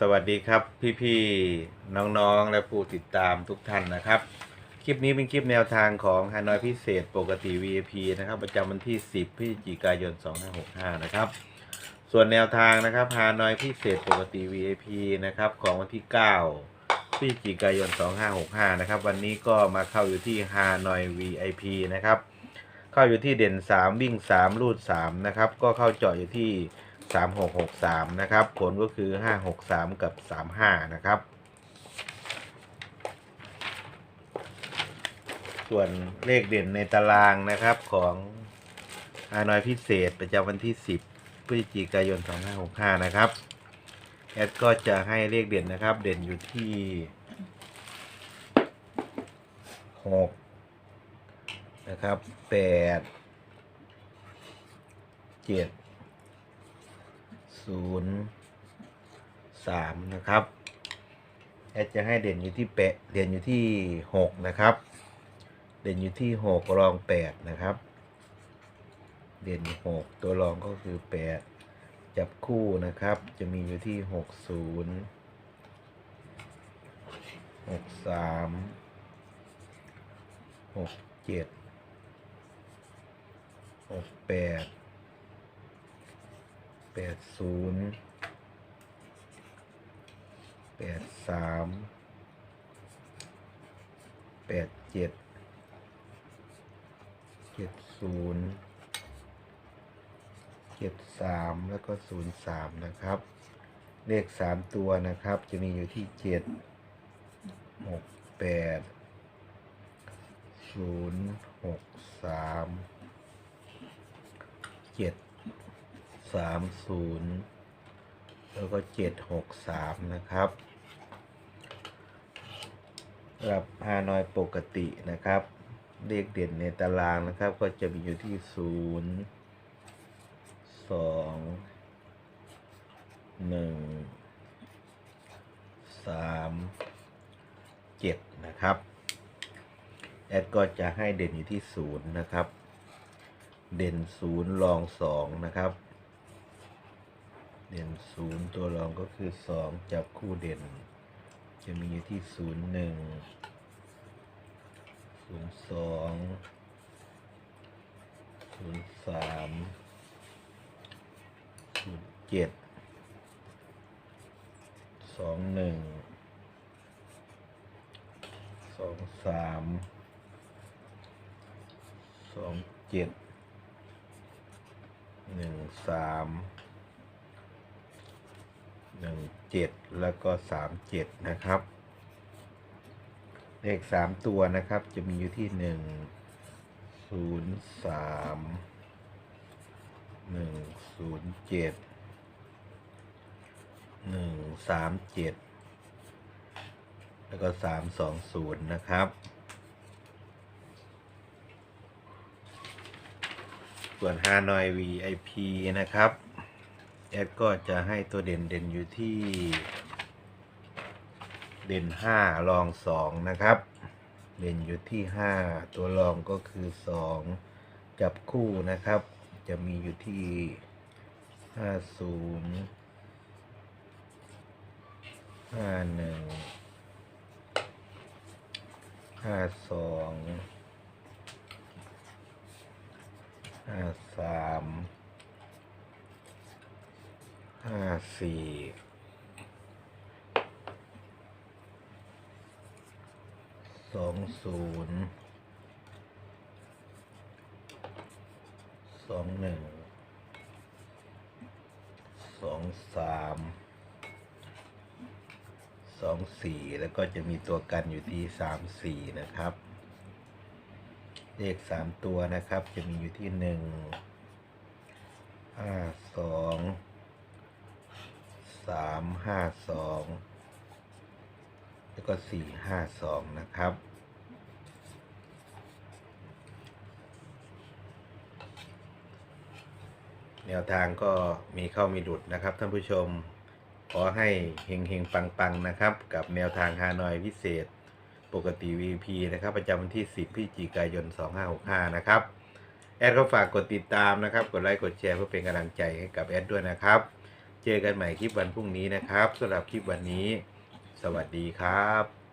สวัสดีครับพี่ๆน้องๆ และผู้ติดตามทุกท่านนะครับ คลิปนี้เป็นคลิปแนวทางของฮานอยพิเศษปกติ VIP นะครับ ประจำวันที่ 10พฤศจิกายน 2565 นะครับ ส่วนแนวทางนะครับฮานอยพิเศษปกติ VIP นะครับของวันที่ 9พฤศจิกายน 2565 นะครับ วันนี้ก็มาเข้าอยู่ที่ฮานอย VIP นะครับ เข้าอยู่ที่เด่น 3 วิ่ง 3 รูด 3 นะครับ ก็เข้าเจาะอยู่ที่ 3663นะครับ ผลก็คือ563กับ35นะครับ ส่วนเลขเด่นในตารางนะครับของฮานอยพิเศษประจำวันที่10พฤศจิกายน2565นะครับ แอดก็จะให้เลขเด่นนะครับ เด่นอยู่ที่6นะครับ8 7 ศูนย์สามนะครับแอดจะให้เด่นอยู่ที่แปะเด่นอยู่ที่หกนะครับ เด่นอยู่ที่หกรองแปดนะครับ เด่นหกตัวรองก็คือแปดจับคู่นะครับ จะมีอยู่ที่หกศูนย์หกสามหกเจ็ดหกแปด แปดศูนย์แปดสามแปดเจ็ดเจ็ดศูนย์เจ็ดสามแล้วก็ศูนย์สามนะครับ เลขสามตัวนะครับ จะมีอยู่ที่เจ็ดหกแปดศูนย์หกสามเจ็ด สามศูนย์แล้วก็เจ็ดหกสามนะครับรับฮานอยปกตินะครับ เลขเด่นในตารางนะครับ ก็จะมีอยู่ที่ศูนย์สองหนึ่งสามเจ็ดนะครับ แอดก็จะให้เด่นอยู่ที่ศูนย์นะครับ เด่นศูนย์รองสองนะครับ เด่นศูนย์ตัวรองก็คือสองจับคู่เด่น จะมีอยู่ที่ศูนย์หนึ่งศูนย์สองศูนย์สามศูนย์เจ็ดสองหนึ่งสองสามสองเจ็ดหนึ่งสาม หนึ่งเจ็ดแล้วก็สามเจ็ดนะครับ เลขสามตัวนะครับ จะมีอยู่ที่หนึ่งศูนย์สามหนึ่งศูนย์เจ็ดหนึ่งสามเจ็ดแล้วก็สามสองศูนย์นะครับส่วนฮานอย VIP นะครับ แอดก็จะให้ตัวเด่นเด่นอยู่ที่ เด่น5รอง2นะครับ เด่นอยู่ที่5ตัวรองก็คือ2จับคู่นะครับ จะมีอยู่ที่50 51 52ห้าสาม ห้าสี่สองศูนย์สองหนึ่งสองสามสองสี่แล้วก็จะมีตัวกันอยู่ที่สามสี่นะครับ เลขสามตัวนะครับจะมีอยู่ที่หนึ่งห้าสอง สามห้าสองแล้วก็สี่ห้าสองนะครับ แนวทางก็มีเข้ามีดุดนะครับท่านผู้ชม ขอให้เฮงเฮงปังปังๆนะครับ กับแนวทางฮานอยพิเศษ ปกติ VP นะครับ ประจำวันที่ 10พฤศจิกายน 2565 นะครับ แอดก็ฝากกดติดตามนะครับ กดไลค์ กดแชร์เพื่อเป็นกำลังใจให้กับแอดด้วยนะครับ เจอกันใหม่คลิปวันพรุ่งนี้นะครับสำหรับคลิปวันนี้ สวัสดีครับ